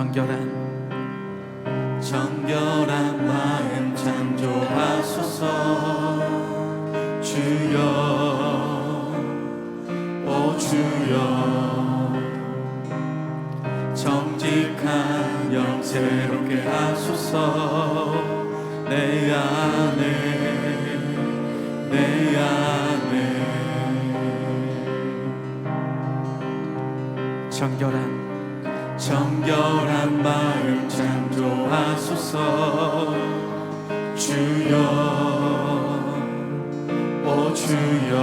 정결한 정결한 마음 창조하소서. 주여 오 주여. 정직한 영 새롭게 하소서. 내 안에 주여 오 주여.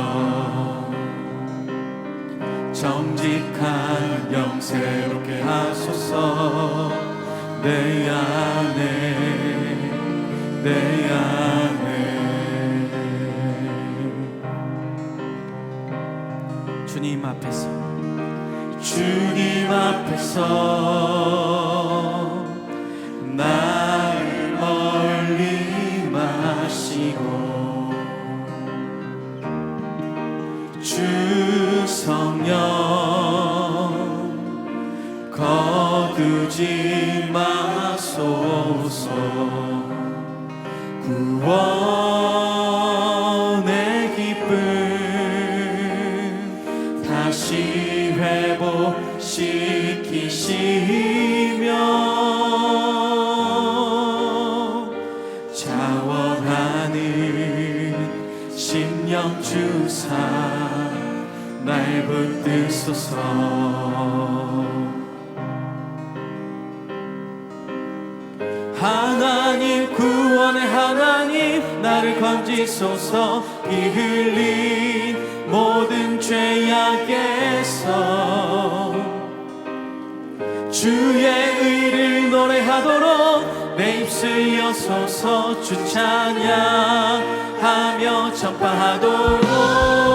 정직한 영 새롭게 하소서. 내 안에 내 안에. 주님 앞에서. 주님 앞에서 다시 회복시키시며 자원하는 심령 주사 날 붙드소서. 하나님 구원의 하나님 나를 건지소서 피 흘린 모든 죄악에서 주의 의를 노래하도록 내 입술 여소서 주 찬양하며 전파하도록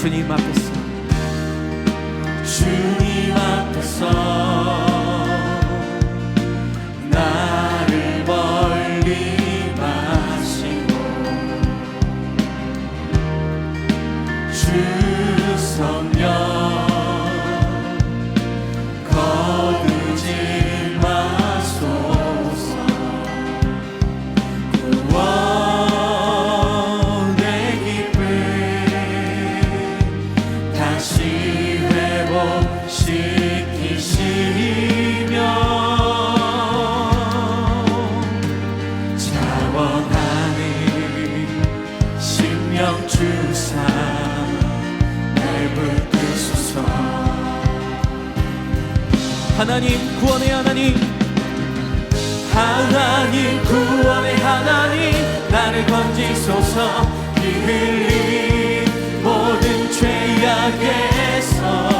주님 심령 주사 날 붙드소서. 하나님 구원의 하나님 하나님 구원의 하나님 나를 건지소서. 피 흘린 모든 죄악에서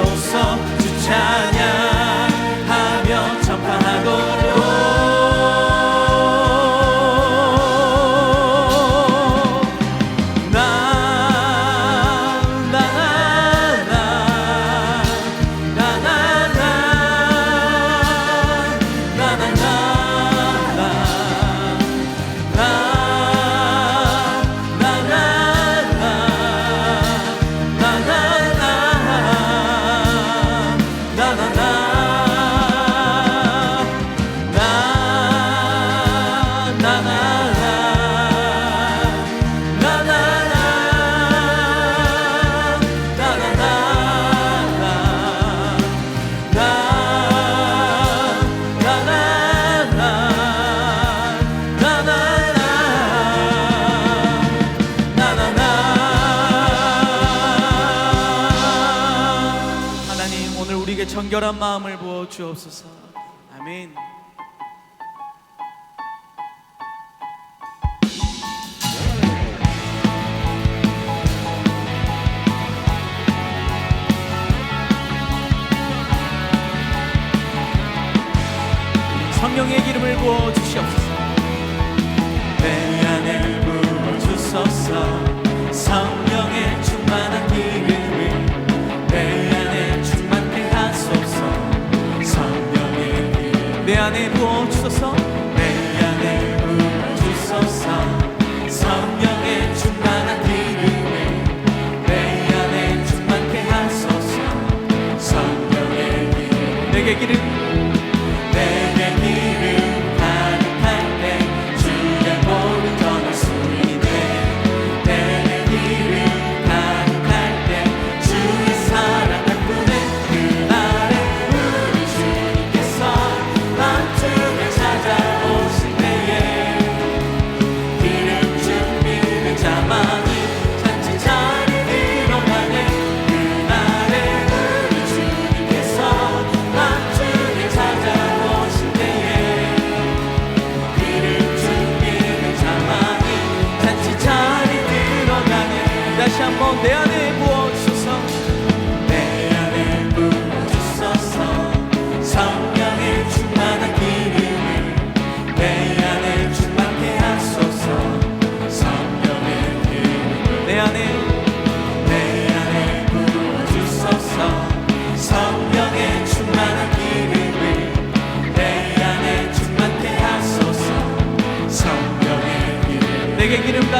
ouçam 마음을 부어 주옵소서. 아멘. 성령의 기름을 부어 주시옵소서. 내 안에 부어 주소서. it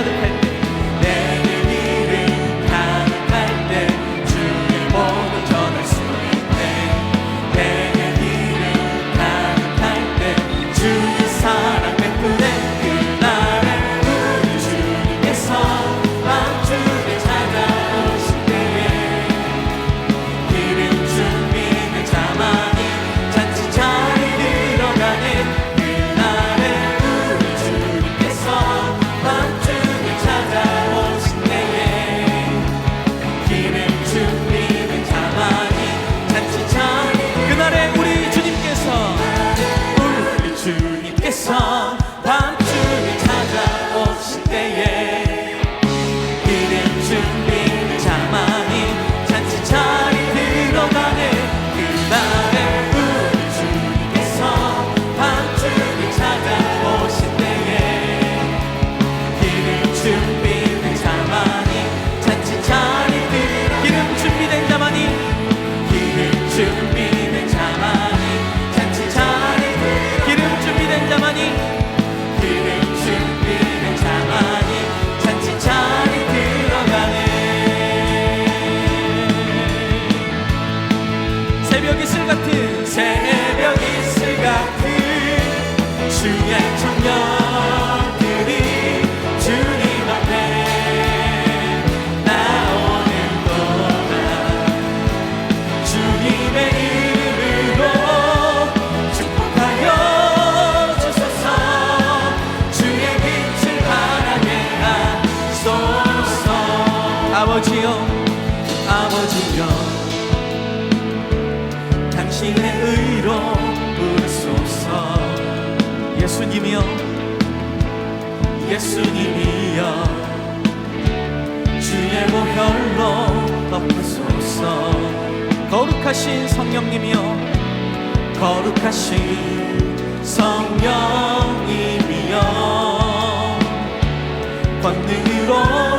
The. วันหนึ่งในร้อย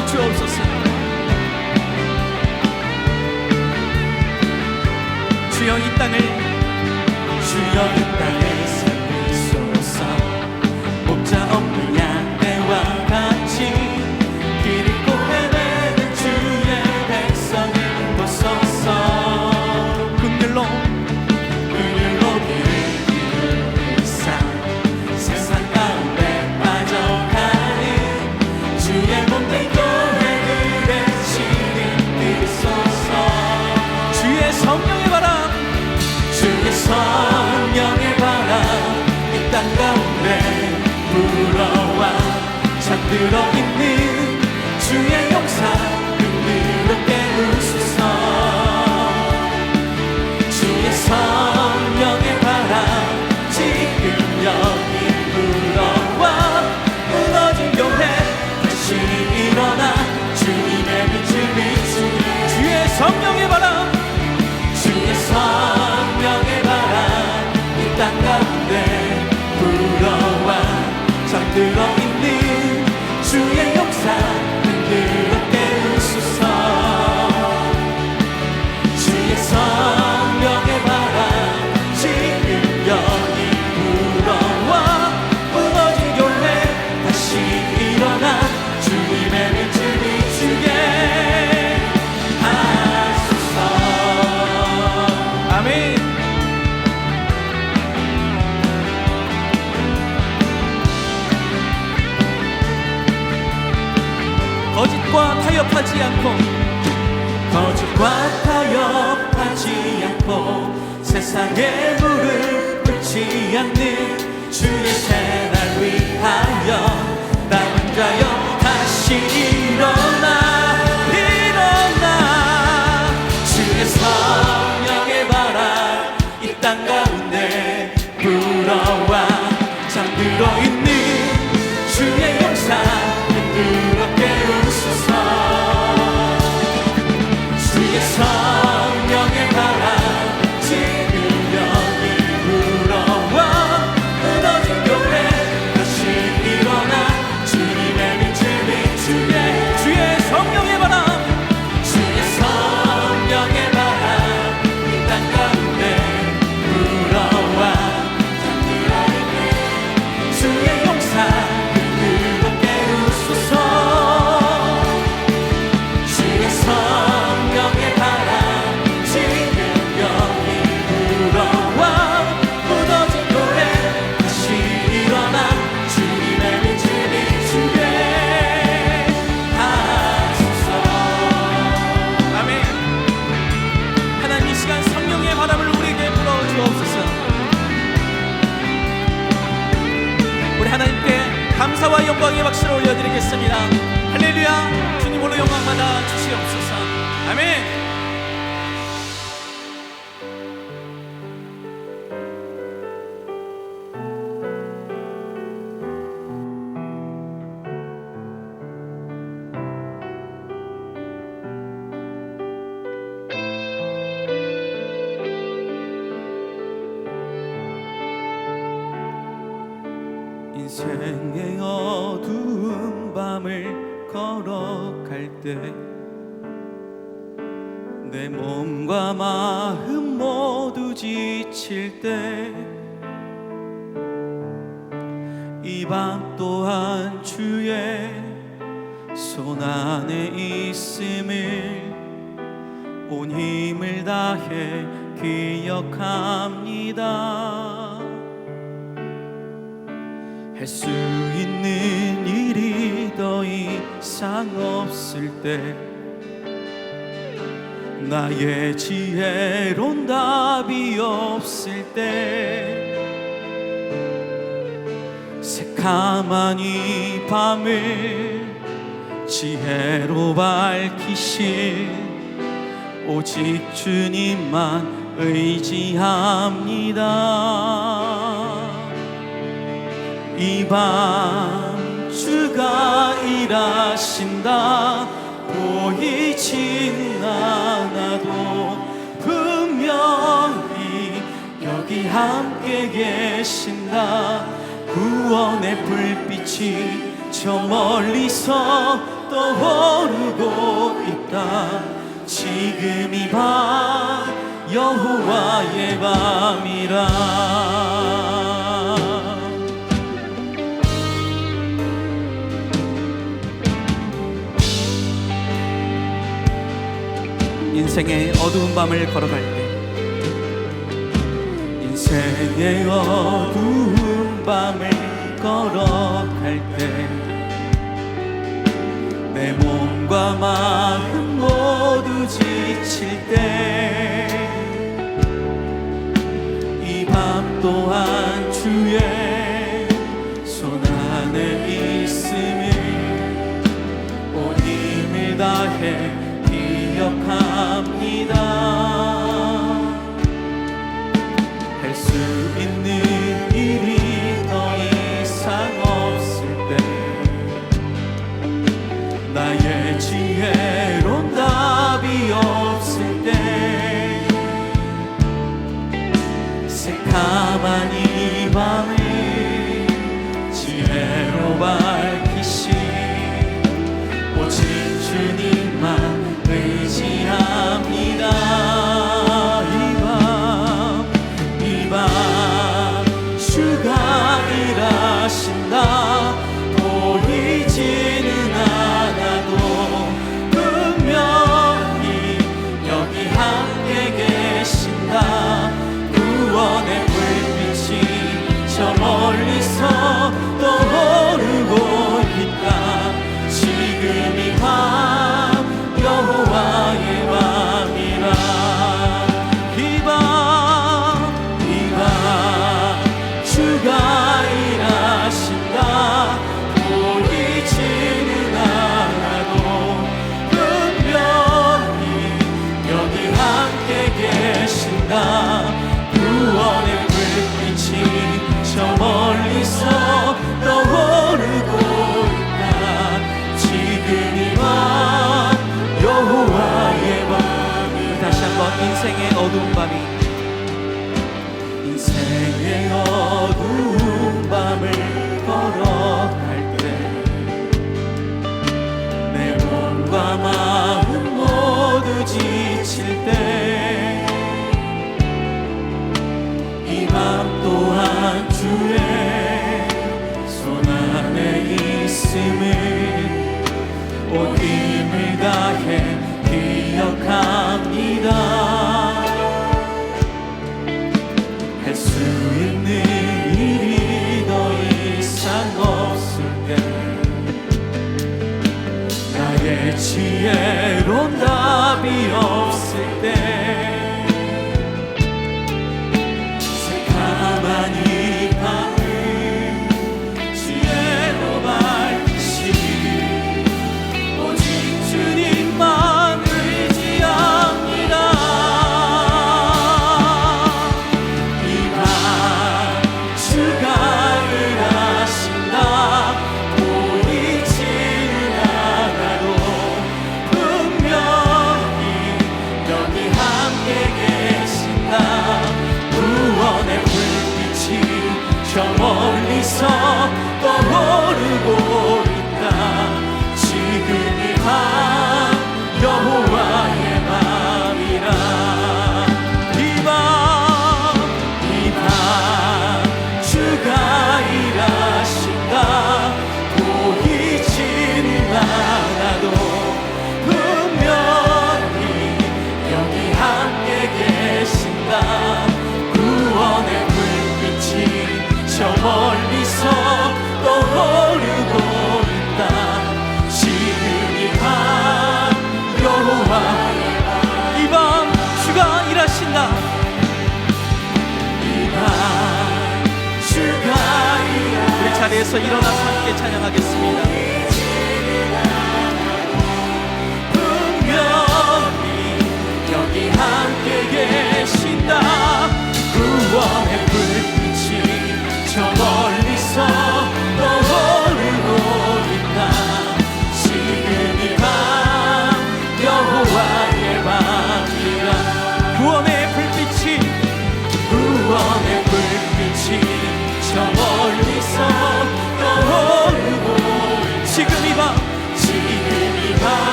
하여 주옵소서. 주여 이 땅을 주여 You don't 하지 않고 거짓과 타협하지 않고 세상의 물을 묻지 않는 주의 새날 위하여 나 혼자여 다시 일어나. 감사와 영광의 박수를 올려드리겠습니다. 할렐루야. 주님 홀로 영광 받아 주시옵소서. 아멘 안에 있음을 온 힘을 다해 기억합니다. 할 수 있는 일이 더 이상 없을 때 나의 지혜론 답이 없을 때 새카만 이 밤을 지혜로 밝히실 오직 주님만 의지합니다. 이 밤 주가 일하신다 보이진 않아도 분명히 여기 함께 계신다 구원의 불빛이 저 멀리서 떠오르고 있다. 지금 이 밤 여호와의 밤이라. 인생의 어두운 밤을 걸어갈 때 인생의 어두운 밤을 걸어갈 때 내 몸과 마음 모두 지칠 때 이 밤 또한 주의 손 안에 있음을 온 힘을 다해 기억합니다. 할 수 있는 내 지혜로운 답이여. 일어나서 함께 찬양하겠습니다.